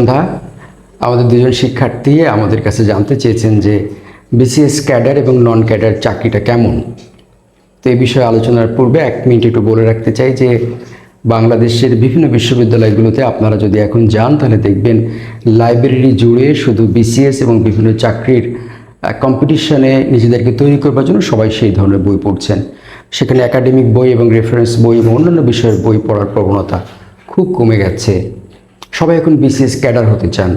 সন্ধ্যা। আমাদের দুজন শিক্ষার্থী আমাদের কাছে জানতে চেয়েছেন যে বিসিএস ক্যাডার এবং নন ক্যাডার চাকরিটা কেমন। তো এই বিষয়ে আলোচনার পূর্বে এক মিনিট একটু বলে রাখতে চাই যে বাংলাদেশের বিভিন্ন বিশ্ববিদ্যালয়গুলোতে আপনারা যদি এখন যান, তাহলে দেখবেন লাইব্রেরি জুড়ে শুধু বিসিএস এবং বিভিন্ন চাকরির কম্পিটিশনে নিজেদেরকে তৈরি করবার জন্য সবাই সেই ধরনের বই পড়ছেন। সেখানে একাডেমিক বই এবং রেফারেন্স বই এবং অন্যান্য বিষয়ের বই পড়ার প্রবণতা খুব কমে গেছে। সবাই এখন বিসিএস ক্যাডার হতে চান।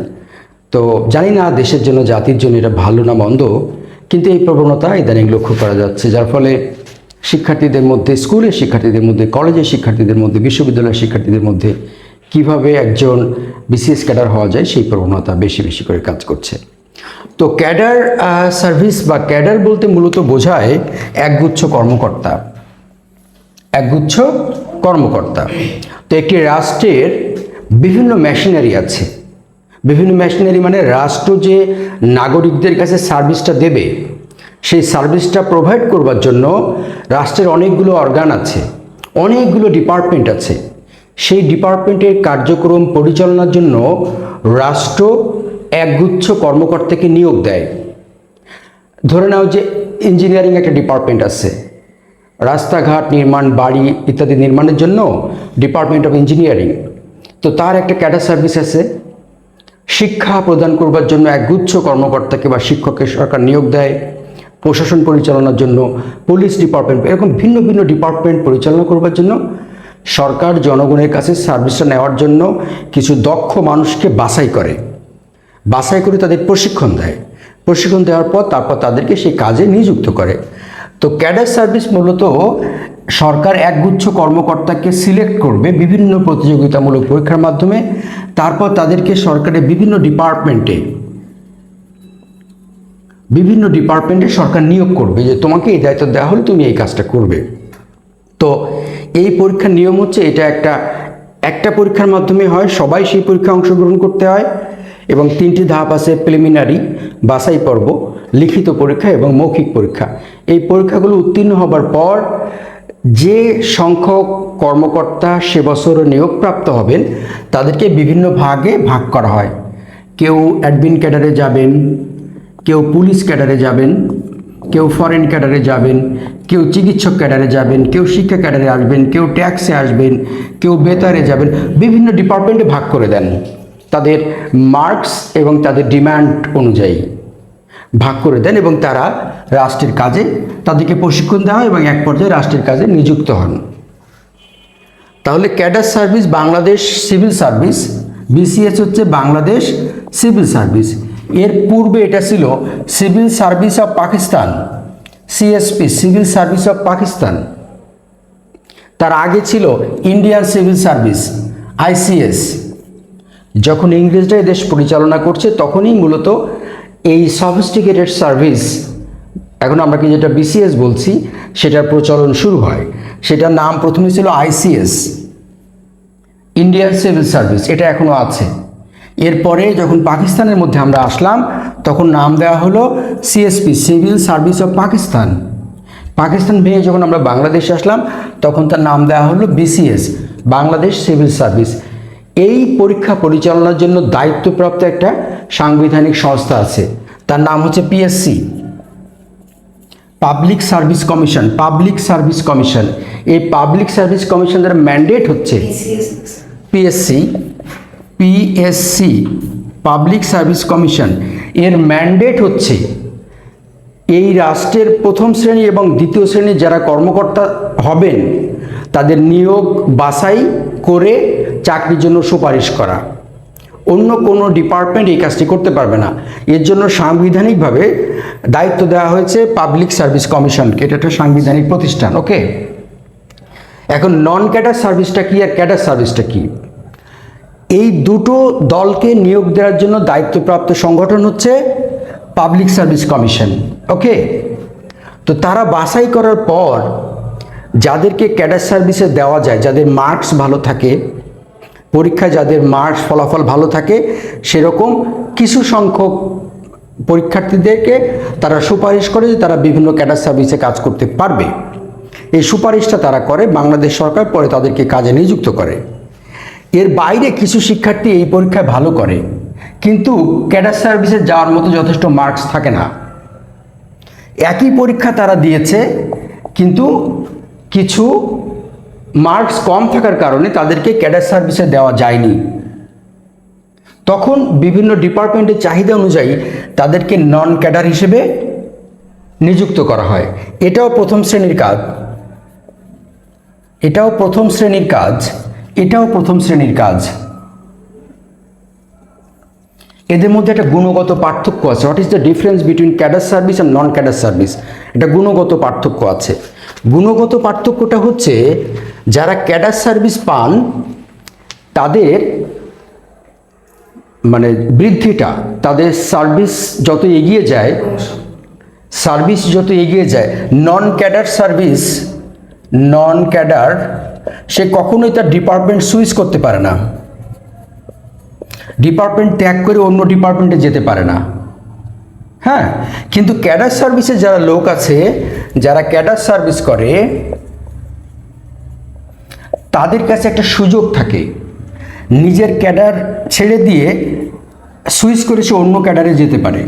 তো জানি না দেশের জন্য, জাতির জন্য এটা ভালো না মন্দ, কিন্তু এই প্রবণতা ইদানিং লক্ষ্য করা যাচ্ছে, যার ফলে শিক্ষার্থীদের মধ্যে, স্কুলের শিক্ষার্থীদের মধ্যে, কলেজের শিক্ষার্থীদের মধ্যে, বিশ্ববিদ্যালয়ের শিক্ষার্থীদের মধ্যে কীভাবে একজন বিসিএস ক্যাডার হওয়া যায়, সেই প্রবণতা বেশি বেশি করে কাজ করছে। তো ক্যাডার সার্ভিস বা ক্যাডার বলতে মূলত বোঝায় একগুচ্ছ কর্মকর্তা। একগুচ্ছ কর্মকর্তা। তো একটি রাষ্ট্রের বিভিন্ন মেশিনারি আছে। বিভিন্ন মেশিনারি মানে রাষ্ট্র যে নাগরিকদের কাছে সার্ভিসটা দেবে, সেই সার্ভিসটা প্রোভাইড করবার জন্য রাষ্ট্রের অনেকগুলো অর্গান আছে, অনেকগুলো ডিপার্টমেন্ট আছে। সেই ডিপার্টমেন্টের কার্যক্রম পরিচালনার জন্য রাষ্ট্র একগুচ্ছ কর্মকর্তাকে নিয়োগ দেয়। ধরে নাও যে ইঞ্জিনিয়ারিং একটা ডিপার্টমেন্ট আছে। রাস্তাঘাট নির্মাণ, বাড়ি ইত্যাদি নির্মাণের জন্য ডিপার্টমেন্ট অফ ইঞ্জিনিয়ারিং তো তার একটা ক্যাডার সার্ভিস আছে। শিক্ষা প্রদান করবার জন্য একগুচ্ছ কর্মকর্তাকে বা শিক্ষকের সরকার নিয়োগ দেয়, প্রশাসন পরিচালনার জন্য, পুলিশ ডিপার্টমেন্ট, এরকম ভিন্ন ভিন্ন ডিপার্টমেন্ট পরিচালনা করবার জন্য, সরকার জনগণের কাছে সার্ভিসটা নেওয়ার জন্য কিছু দক্ষ মানুষকে বাছাই করে। বাছাই করে তাদের প্রশিক্ষণ দেয়। প্রশিক্ষণ দেওয়ার পর তারপর তাদেরকে সেই কাজে নিযুক্ত করে। তো ক্যাডার সার্ভিস মূলত সরকার একগুচ্ছ কর্মকর্তাকে সিলেক্ট করবে বিভিন্ন প্রতিযোগিতামূলক পরীক্ষার মাধ্যমে, তারপর তাদেরকে সরকারের বিভিন্ন ডিপার্টমেন্টে বিভিন্ন ডিপার্টমেন্টে সরকার নিয়োগ করবে যে তোমাকে এই দায়িত্ব দেওয়া হলে তুমি এই কাজটা করবে। তো এই পরীক্ষার নিয়ম হচ্ছে এটা একটা একটা পরীক্ষার মাধ্যমে হয়, সবাই সেই পরীক্ষায় অংশগ্রহণ করতে হয় এবং তিনটি ধাপ আছে প্রিলিমিনারি। বাছাই পর্ব, লিখিত পরীক্ষা এবং মৌখিক পরীক্ষা। এই পরীক্ষাগুলো উত্তীর্ণ হবার পর যে সংখ্যক কর্মকর্তা সে বছর নিয়োগপ্রাপ্ত হবেন, তাদেরকে বিভিন্ন ভাগে ভাগ করা হয়। কেউ অ্যাডমিন ক্যাডারে যাবেন, কেউ পুলিশ ক্যাডারে যাবেন, কেউ ফরেন ক্যাডারে যাবেন, কেউ চিকিৎসক ক্যাডারে যাবেন, কেউ শিক্ষা ক্যাডারে আসবেন, কেউ ট্যাক্সে আসবেন, কেউ বেতারে যাবেন, বিভিন্ন ডিপার্টমেন্টে ভাগ করে দেন। তাদের মার্কস এবং তাদের ডিমান্ড অনুযায়ী ভাগ করে দেন এবং তারা রাষ্ট্রের কাজে তাদেরকে প্রশিক্ষণ দেওয়া হয় এবং এক পর্যায়ে রাষ্ট্রের কাজে নিযুক্ত হন। তাহলে cadre service Bangladesh civil service, BCS হচ্ছে বাংলাদেশ সিভিল সার্ভিস। এর পূর্বে এটা ছিল civil service of Pakistan, CSP, civil service of Pakistan. তার আগে ছিল ইন্ডিয়ান সিভিল সার্ভিস, আইসিএস। যখন ইংরেজরা দেশ পরিচালনা করছে, তখনই মূলত এই সফিস্টিকেটেড সার্ভিস এখন আমরা কি যেটা বিসিএস বলছি, সেটার প্রচলন শুরু হয়। সেটার নাম প্রথমে ছিল আইসিএস ইন্ডিয়ান সিভিল সার্ভিস এটা এখনও আছে। এরপরে যখন পাকিস্তানের মধ্যে আমরা আসলাম, তখন নাম দেওয়া হলো CSP civil service of Pakistan Pakistan ভেঙে যখন আমরা বাংলাদেশে আসলাম, তখন তার নাম দেওয়া হলো বিসিএস বাংলাদেশ সিভিল সার্ভিস এই পরীক্ষা পরিচালনার জন্য দায়িত্বপ্রাপ্ত একটা সাংবিধানিক সংস্থা আছে। তার নাম হচ্ছে PSC public service commission public service commission এই পাবলিক সার্ভিস কমিশনের ম্যান্ডেট হচ্ছে PSC PSC public service commission এর ম্যান্ডেট হচ্ছে এই রাষ্ট্রের প্রথম শ্রেণি এবং দ্বিতীয় শ্রেণির যারা কর্মকর্তা হবেন, তাদের নিয়োগ বাছাই করে চাকরির জন্য সুপারিশ করা। অন্য কোনো ডিপার্টমেন্ট এই কাজটি করতে পারবে না। এর জন্য সাংবিধানিকভাবে দায়িত্ব দেওয়া হয়েছে পাবলিক সার্ভিস কমিশনকে এটা একটা সাংবিধানিক প্রতিষ্ঠান, ওকে? এখন নন ক্যাডার সার্ভিসটা কি আর ক্যাডার সার্ভিসটা কি? এই দুটো দলকে নিয়োগ দেওয়ার জন্য দায়িত্বপ্রাপ্ত সংগঠন হচ্ছে পাবলিক সার্ভিস কমিশন ওকে? তো তারা বাছাই করার পর যাদেরকে ক্যাডার সার্ভিসে দেওয়া যায়, যাদের মার্কস ভালো থাকে পরীক্ষায় যাদের মার্কস ফলাফল ভালো থাকে, সেরকম কিছু সংখ্যক পরীক্ষার্থীদেরকে তারা সুপারিশ করে যে তারা বিভিন্ন ক্যাডার সার্ভিসে কাজ করতে পারবে। এই সুপারিশটা তারা করে, বাংলাদেশ সরকার পরে তাদেরকে কাজে নিযুক্ত করে। এর বাইরে কিছু শিক্ষার্থী এই পরীক্ষায় ভালো করে, কিন্তু ক্যাডার সার্ভিসে যাওয়ার মতো যথেষ্ট মার্কস থাকে না। একই পরীক্ষা তারা দিয়েছে, কিন্তু কিছু মার্কস কম থাকার কারণে তাদেরকে ক্যাডার সার্ভিসে দেওয়া যায়নি। তখন বিভিন্ন ডিপার্টমেন্টের চাহিদা অনুযায়ী তাদেরকে নন ক্যাডার হিসেবে নিযুক্ত করা হয়। এটাও প্রথম শ্রেণির কাজ। এটাও প্রথম শ্রেণির কাজ। এটাও প্রথম শ্রেণির কাজ। এদের মধ্যে একটা গুণগত পার্থক্য আছে। What is the difference between cadre service and non cadre service এটা গুণগত পার্থক্য আছে। গুণগত পার্থক্যটা হচ্ছে যারা ক্যাডার সার্ভিস পান, তাদের মানে বৃদ্ধিটা, তাদের সার্ভিস যত এগিয়ে যায়, সার্ভিস যত এগিয়ে যায় non cadre service non cadre, সে কখনোই তার ডিপার্টমেন্ট সুইচ করতে পারে না। ডিপার্টমেন্ট ত্যাগ করে অন্য ডিপার্টমেন্টে যেতে পারে না। হ্যাঁ কিন্তু ক্যাডার সার্ভিসে যারা লোক আছে, যারা ক্যাডার সার্ভিস করে তাদের কাছে একটা সুযোগ থাকে। নিজের ক্যাডার ছেড়ে দিয়ে সুইচ করে সে অন্য ক্যাডারে যেতে পারে।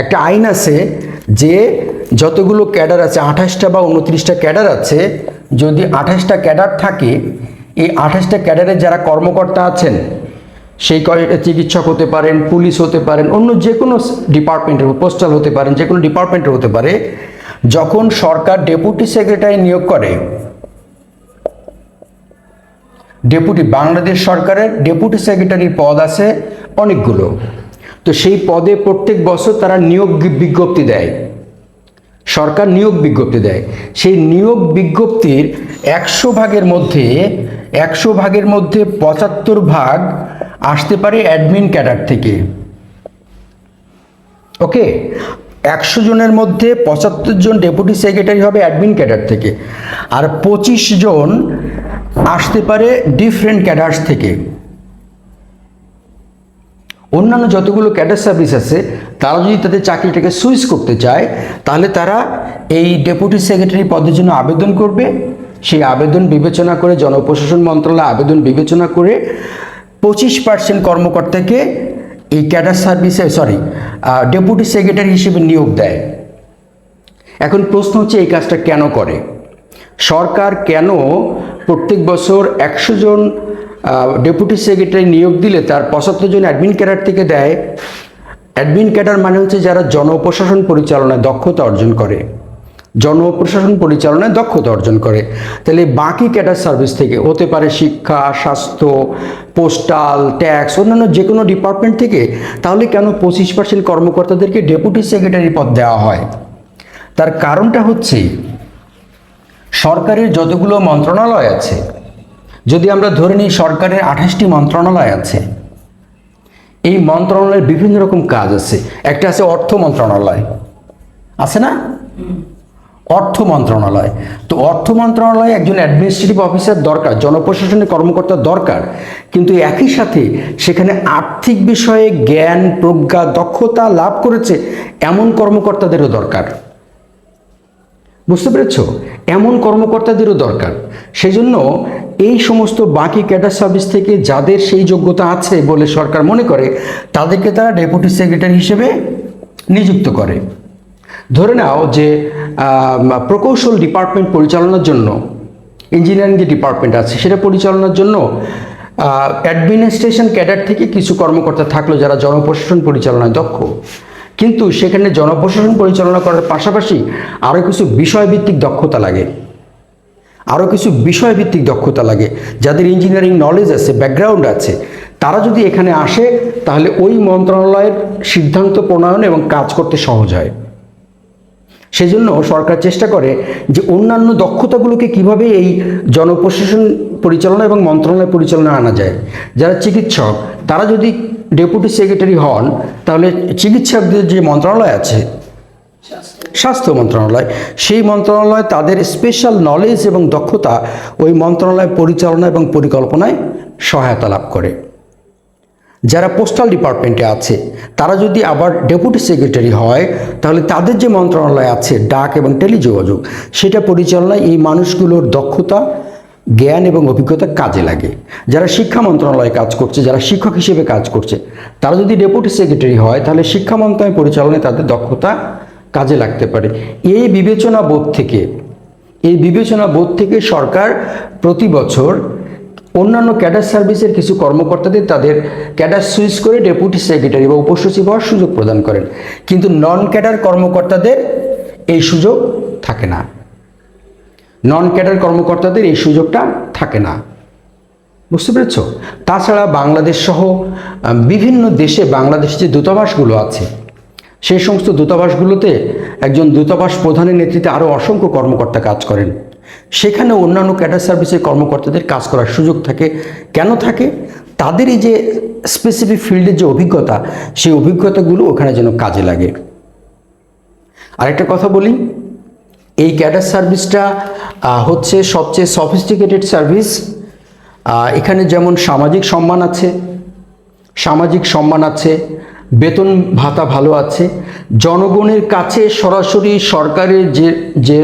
একটা আইন আছে যে যতগুলো ক্যাডার আছে, আঠাশটা বা উনত্রিশটা ক্যাডার আছে, যদি আঠাশটা ক্যাডার থাকে, এই আঠাশটা ক্যাডারের যারা কর্মকর্তা আছেন, সেই চিকিৎসক হতে পারেন, পুলিশ হতে পারেন, অন্য যে কোনো ডিপার্টমেন্টের পোস্টাল হতে পারেন, যে কোনো ডিপার্টমেন্টের হতে পারে, যখন সরকার ডেপুটি সেক্রেটারি নিয়োগ করে ডেপুটি বাংলাদেশ সরকারের ডেপুটি সেক্রেটারির পদ আছে অনেকগুলো। তো সেই পদে প্রত্যেক বছর তারা নিয়োগ বিজ্ঞপ্তি দেয়। সরকার নিয়োগ বিজ্ঞপ্তি দেয়। সেই নিয়োগ বিজ্ঞপ্তির একশো ভাগের মধ্যে, একশো ভাগের মধ্যে পঁচাত্তর ভাগ আসতে পারে অ্যাডমিন ক্যাডার থেকে। ওকে? একশো জনের মধ্যে পঁচাত্তর জন ডেপুটি সেক্রেটারি হবে অ্যাডমিন ক্যাডার থেকে। আর পঁচিশ জন আসতে পারে ডিফারেন্ট ক্যাডার্স থেকে। অন্যান্য যতগুলো ক্যাডার সার্ভিস আছে, তারা যদি তাদের চাকরিটাকে সুইচ করতে চায়, তাহলে তারা এই ডেপুটি সেক্রেটারি পদের জন্য আবেদন করবে। সেই আবেদন বিবেচনা করে জনপ্রশাসন মন্ত্রণালয় আবেদন বিবেচনা করে পঁচিশ পার্সেন্ট কর্মকর্তাকে এই ক্যাডার সার্ভিসে সরি ডেপুটি সেক্রেটারি হিসেবে নিয়োগ দেয়। এখন প্রশ্ন হচ্ছে এই কাজটা কেন করে? সরকার কেন প্রত্যেক বছর একশো জন ডেপুটি সেক্রেটারি নিয়োগ দিলে তার পঁচাত্তর জন অ্যাডমিন ক্যাডার থেকে দেয়। অ্যাডমিন ক্যাডার মানে হচ্ছে যারা জনপ্রশাসন পরিচালনায় দক্ষতা অর্জন করে। জনপ্রশাসন পরিচালনায় দক্ষতা অর্জন করে। তাহলে বাকি ক্যাডার সার্ভিস থেকে হতে পারে শিক্ষা, স্বাস্থ্য পোস্টাল ট্যাক্স অন্যান্য যে কোনো ডিপার্টমেন্ট থেকে, তাহলে কেন পঁচিশ পার্সেন্ট কর্মকর্তাদেরকে ডেপুটি সেক্রেটারি পদ দেওয়া হয়? তার কারণটা হচ্ছে সরকারের যতগুলো মন্ত্রণালয় আছে, যদি আমরা ধরে নিই সরকারের আঠাশটি মন্ত্রণালয় আছে, এই মন্ত্রণালয়ের বিভিন্ন রকম কাজ আছে। একটা আছে অর্থ মন্ত্রণালয়। আছে না? অর্থ মন্ত্রণালয়। তো অর্থ মন্ত্রণালয়ে একজন অ্যাডমিনিস্ট্রেটিভ অফিসার দরকার জনপ্রশাসনের কর্মকর্তা দরকার। কিন্তু একই সাথে সেখানে আর্থিক বিষয়ে জ্ঞান, প্রজ্ঞা, দক্ষতা লাভ করেছে এমন কর্মকর্তাদেরও দরকার। বুঝতে পেরেছ? এমন কর্মকর্তাদেরও দরকার। সেজন্য এই সমস্ত বাকি ক্যাডার সার্ভিস থেকে যাদের সেই যোগ্যতা আছে বলে সরকার মনে করে, তাদেরকে তারা ডেপুটি সেক্রেটারি হিসেবে নিযুক্ত করে। ধরে নাও যে প্রকৌশল ডিপার্টমেন্ট পরিচালনার জন্য, ইঞ্জিনিয়ারিং যে ডিপার্টমেন্ট আছে, সেটা পরিচালনার জন্য অ্যাডমিনিস্ট্রেশন ক্যাডার থেকে কিছু কর্মকর্তা থাকল যারা জনপ্রশাসন পরিচালনায় দক্ষ। কিন্তু সেখানে জনপ্রশাসন পরিচালনা করার পাশাপাশি আরও কিছু বিষয়ভিত্তিক দক্ষতা লাগে। আরও কিছু বিষয়ভিত্তিক দক্ষতা লাগে। যাদের ইঞ্জিনিয়ারিং নলেজ আছে ব্যাকগ্রাউন্ড আছে, তারা যদি এখানে আসে, তাহলে ওই মন্ত্রণালয়ের সিদ্ধান্ত প্রণয়ন এবং কাজ করতে সহজ হয়। সেজন্য সরকার চেষ্টা করে যে অন্যান্য দক্ষতাগুলোকে কীভাবে এই জনপ্রশাসন পরিচালনা এবং মন্ত্রণালয় পরিচালনা আনা যায়। যারা চিকিৎসক, তারা যদি ডেপুটি সেক্রেটারি হন, তাহলে চিকিৎসকদের যে মন্ত্রণালয় আছে, স্বাস্থ্য মন্ত্রণালয়, সেই মন্ত্রণালয় তাদের স্পেশাল নলেজ এবং দক্ষতা ওই মন্ত্রণালয় পরিচালনা এবং পরিকল্পনায় সহায়তা লাভ করে। যারা পোস্টাল ডিপার্টমেন্টে আছে, তারা যদি আবার ডেপুটি সেক্রেটারি হয়, তাহলে তাদের যে মন্ত্রণালয় আছে, ডাক এবং টেলিযোগাযোগ, সেটা পরিচালনায় এই মানুষগুলোর দক্ষতা জ্ঞান এবং অভিজ্ঞতা কাজে লাগে। যারা শিক্ষা মন্ত্রণালয়ে কাজ করছে, যারা শিক্ষক হিসেবে কাজ করছে, তারা যদি ডেপুটি সেক্রেটারি হয়, তাহলে শিক্ষা মন্ত্রণালয় পরিচালনায় তাদের দক্ষতা কাজে লাগতে পারে। এই বিবেচনা বোধ থেকে, এই বিবেচনা বোধ থেকে সরকার প্রতি বছর অন্যান্য ক্যাডার সার্ভিসের কিছু কর্মকর্তাদের তাদের ক্যাডার সুইচ করে ডেপুটি সেক্রেটারি বা উপসচিব হওয়ার সুযোগ প্রদান করেন। কিন্তু নন ক্যাডার কর্মকর্তাদের এই সুযোগ থাকে না। নন ক্যাডার কর্মকর্তাদের এই সুযোগটা থাকে না। বুঝতে পেরেছ? তাছাড়া বাংলাদেশ সহ বিভিন্ন দেশে বাংলাদেশের যে দূতাবাসগুলো আছে, সেই সমস্ত দূতাবাসগুলোতে একজন দূতাবাস প্রধানের নেতৃত্বে আরও অসংখ্য কর্মকর্তা কাজ করেন। সেখানে অন্যান্য ক্যাডার সার্ভিসের কর্মকর্তাদের কাজ করার সুযোগ থাকে। কেন থাকে? তাদের এই যে স্পেসিফিক ফিল্ডের যে অভিজ্ঞতা, সেই অভিজ্ঞতাগুলো ওখানে যেন কাজে লাগে। আরেকটা কথা বলি এই ক্যাডার সার্ভিসটা হচ্ছে সবচেয়ে সফিস্টিকেটেড সার্ভিস এখানে যেমন সামাজিক সম্মান আছে, সামাজিক সম্মান আছে, বেতন ভাতা ভালো আছে, জনগণের কাছে সরাসরি সরকারের যে যে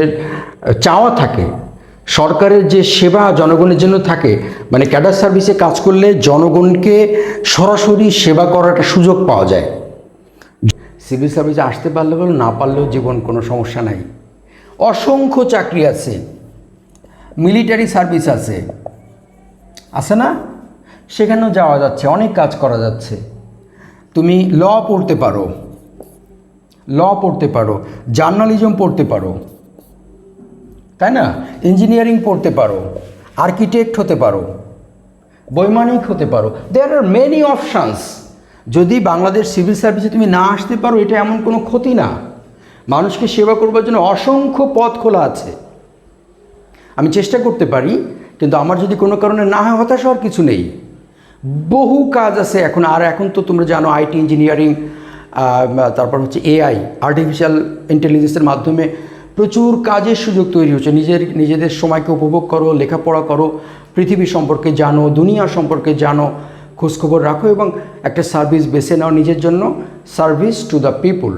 চাওয়া থাকে, সরকারের যে সেবা জনগণের জন্য থাকে মানে ক্যাডার সার্ভিসে কাজ করলে জনগণকে সরাসরি সেবা করার একটা সুযোগ পাওয়া যায়। সিভিল সার্ভিসে আসতে পারলে বলো না পারলেও জীবন কোনো সমস্যা নাই। অসংখ্য চাকরি আছে মিলিটারি সার্ভিস আছে আছে না? সেখানেও যাওয়া যাচ্ছে, অনেক কাজ করা যাচ্ছে। তুমি ল পড়তে পারো ল পড়তে পারো জার্নালিজম পড়তে পারো, তাই না? ইঞ্জিনিয়ারিং পড়তে পারো আর্কিটেক্ট হতে পারো, বৈমানিক হতে পারো। দেয়ার আর মেনি অপশানস যদি বাংলাদেশ সিভিল সার্ভিসে তুমি না আসতে পারো, এটা এমন কোনো ক্ষতি না। মানুষকে সেবা করবার জন্য অসংখ্য পথ খোলা আছে। আমি চেষ্টা করতে পারি, কিন্তু আমার যদি কোনো কারণে না হয় হতাশ হওয়ার কিছু নেই। বহু কাজ আছে এখন, আর এখন তো তোমরা জানো আইটি ইঞ্জিনিয়ারিং তারপর হচ্ছে এআই আর্টিফিশিয়াল ইন্টেলিজেন্সের মাধ্যমে প্রচুর কাজের সুযোগ তৈরি হচ্ছে। নিজের, নিজেদের সময়কে উপভোগ করো, লেখাপড়া করো, পৃথিবী সম্পর্কে জানো, দুনিয়া সম্পর্কে জানো, খোঁজখবর রাখো এবং একটা সার্ভিস বেছে নাও নিজের জন্য। Service to the people